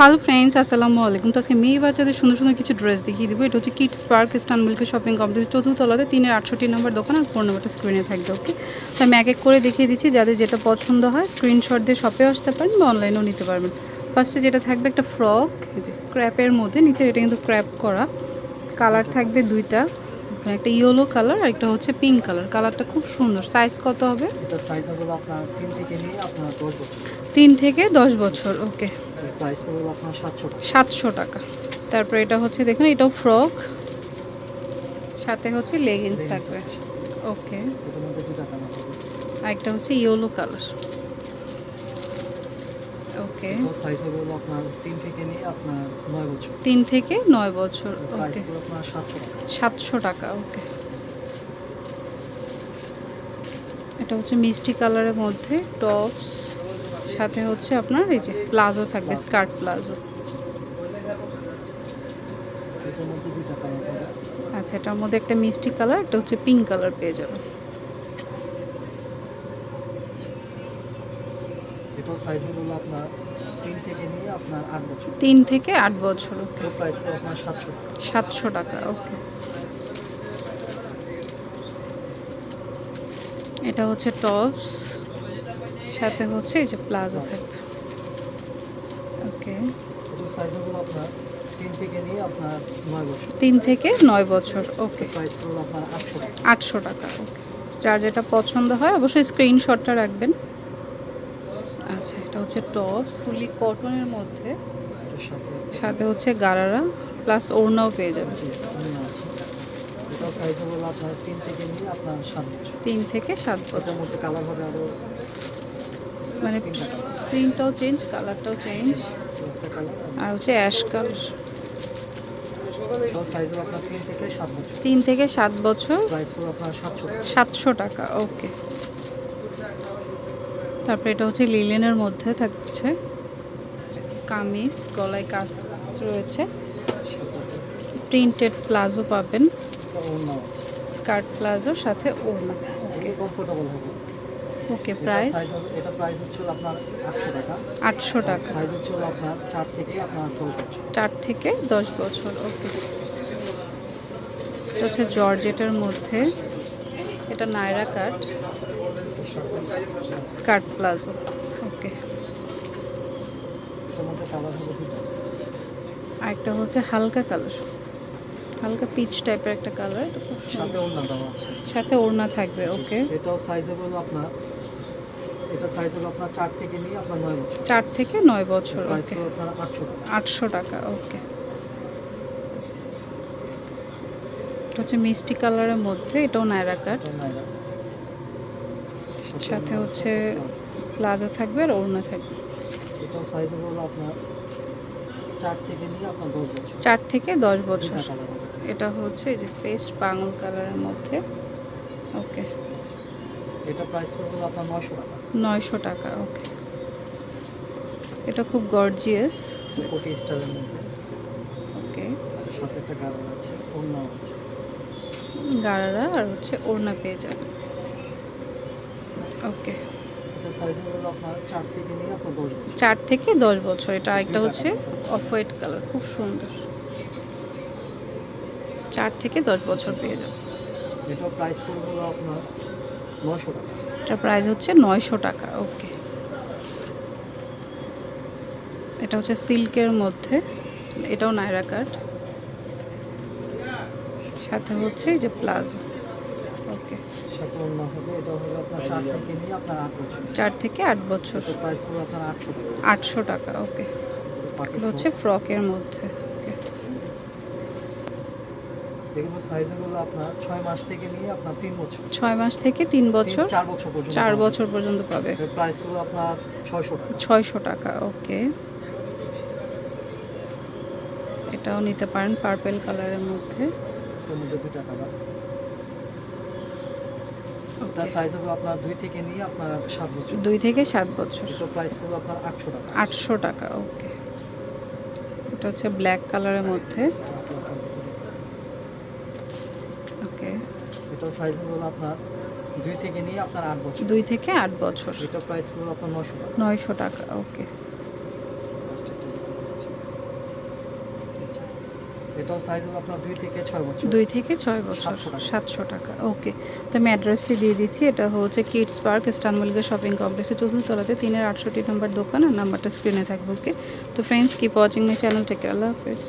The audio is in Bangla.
হ্যালো ফ্রেন্ডস আসসালামু আলাইকুম তো আজকে মেয়ে বাচ্চাদের সুন্দর সুন্দর কিছু ড্রেস দেখিয়ে দিব। এটা হচ্ছে কিডস পার্ক ইস্তানবুলকে শপিং কমপ্লেক্স চতুর্থলাতে তিনের আটষট্টি নম্বর দোকান আর ফোন নাম্বারটা স্ক্রিনে থাকবে ওকে তো আমি এক এক করে দেখিয়ে দিচ্ছি, যাদের যেটা পছন্দ হয় স্ক্রিনশট দিয়ে শপে আসতে পারেন বা অনলাইনেও নিতে পারবেন। ফার্স্টে যেটা থাকবে একটা ফ্রক ক্র্যাপের মধ্যে নিচে এটা কিন্তু ক্র্যাপ করা। কালার থাকবে দুইটা। এখানে একটা ইয়েলো কালার আর একটা হচ্ছে পিঙ্ক কালার কালারটা খুব সুন্দর। সাইজ কত হবে? তিন থেকে দশ বছর। ওকে। সাতশো টাকা। তারপর এটা হচ্ছে দেখুন এটাও ফ্রক সাথে হচ্ছে লেগিংস থাকবে। ওকে। হবে। আরেকটা হচ্ছে ইয়েলো কালার ওকে সাইজ হলো আপনার? তিন থেকে নিয়ে আপনার নয় বছর। তিন থেকে নয় বছর ওকে আপনার সাতশো টাকা। সাতশো টাকা ওকে এটা হচ্ছে মিষ্টি কালারের মধ্যে টপস সাথে হচ্ছে আপনার এই যে প্লাজো থাকবে স্কার্ট প্লাজো। হবে। আচ্ছা এটার মধ্যে একটা মিষ্টি কালার একটা হচ্ছে পিঙ্ক কালার পেয়ে যাবেন। এটাও সাইজ হলো আপনার তিন থেকে আট বছর। আপনার সাতশো টাকা। ওকে। এটা হচ্ছে টপস সাথে হচ্ছে এই যে প্লাজো থাকবে ওকে। তিন থেকে নয় বছর। ওকে। আটশো টাকা। ওকে। যার যেটা পছন্দ হয় অবশ্যই স্ক্রিনশটটা রাখবেন। আচ্ছা এটা হচ্ছে টপস ফুলি কটনের মধ্যে। সাথে হচ্ছে গারারা প্লাস ওড়নাও পেয়ে যাবে। তিন থেকে সাত বছর। মধ্যে কালার হবে আরও মানে প্রিন্টটাও চেঞ্জ কালারটাও চেঞ্জ আর হচ্ছে অ্যাশ কালার তিন থেকে সাত বছর। সাতশো টাকা। ওকে তারপরে এটা হচ্ছে লিলেনের মধ্যে থাকছে। কামিজ গলায় কাজ রয়েছে। প্রিন্টেড প্লাজো পাবেন। স্কার্ট প্লাজো সাথে ওড়না। Okay price? এটা প্রাইস হচ্ছে আপনার আটশো টাকা। আটশো টাকা। সাইজ হচ্ছে আপনার চার থেকে আপনার দশ বছর। চার থেকে দশ বছর ওকে। হচ্ছে জর্জেটের মধ্যে। এটা Naira cut skirt palazzo. Okay. দুটো আরেকটা হচ্ছে হালকা কালার। হালকা পিচ টাইপের একটা কালার। এটা খুব সাথে দাম আছে। সাথে ওড়না থাকবে ওকে। এটাও সাইজ হলো আপনার। এটা সাইজ হলো আপনার চার থেকে নিয়ে আপনার বছর। থেকে ওকে। আটশো টাকা ওকে। এটা হচ্ছে মিষ্টি কালারের মধ্যে এটাও নায়রা কাট সাথে হচ্ছে প্লাজো থাকবে আর ওড়না থাকবে। এটাও সাইজ হলো আপনার চার থেকে নিয়ে আপনার দশ বছর। চার থেকে দশ বছর। এটা হচ্ছে এই যে পেস্ট বাঙল কালারের মধ্যে। ওকে এটা প্রাইস আপনার নশো টাকা। নয়শো টাকা ওকে এটা খুব গর্জিয়াস কোটি স্টাইলের মধ্যে। ওকে সাথে একটা গাড়ি আছে অন্য আছে। গাড়ারা আর হচ্ছে ওড়না পেয়ে যাবে। ওকে চার থেকে দশ বছর। এটা আরেকটা হচ্ছে অফ হোয়াইট কালার খুব সুন্দর। চার থেকে দশ বছর পেয়ে যাবে। এটা প্রাইস পড়বে আপনার নশো টাকা। এটা প্রাইস হচ্ছে নয়শো টাকা ওকে এটা হচ্ছে সিল্কের মধ্যে এটাও নায়রা কাট সাথে হচ্ছে যে প্লাজো। ওকে। চার থেকে আট বছর। আটশো টাকা ওকে। এগুলো হচ্ছে ফ্রকের মধ্যে ওকে। এগুলো সাইজ হলো আপনার ছয় মাস থেকে নিয়ে আপনার বছর মাস থেকে বছর বছর পর্যন্ত চার বছর পর্যন্ত পাবে। এর প্রাইস হলো আপনার ছয়শো টাকা। ছয়শো টাকা ওকে। এটাও নিতে পারেন পার্পেল কালারের মধ্যে। মধ্যে দুটা কালার এটা সাইজ হলো আপনার দুই থেকে নিয়ে আপনার সাত বছর। দুই থেকে সাত বছর। এটা প্রাইস হলো আপনার আটশো টাকা। আটশো টাকা ওকে। এটা হচ্ছে ব্ল্যাক কালারের মধ্যে। ওকে। এটা সাইজ হলো আপনার দুই থেকে নিয়ে আপনার আট বছর। দুই থেকে আট বছর। এটা প্রাইস হলো আপনার নশো টাকা। নয়শো টাকা ওকে। এটাও সাইজ হলো আপনার দুই থেকে ছয় বছর। 2 থেকে 6 বছর। 700 টাকা। সাতশো টাকা। ওকে তো আমি অ্যাড্রেসটি দিয়ে দিচ্ছি। এটা হচ্ছে কিডস পার্ক ইস্টানবুলকে শপিং কমপ্লেক্সের চতুর্থতলাতে তিনের আটষট্টি নম্বর দোকান আর নাম্বারটা স্ক্রিনে থাকবে ওকে তো friends keep watching my channel take আল্লাহ হাফেজ।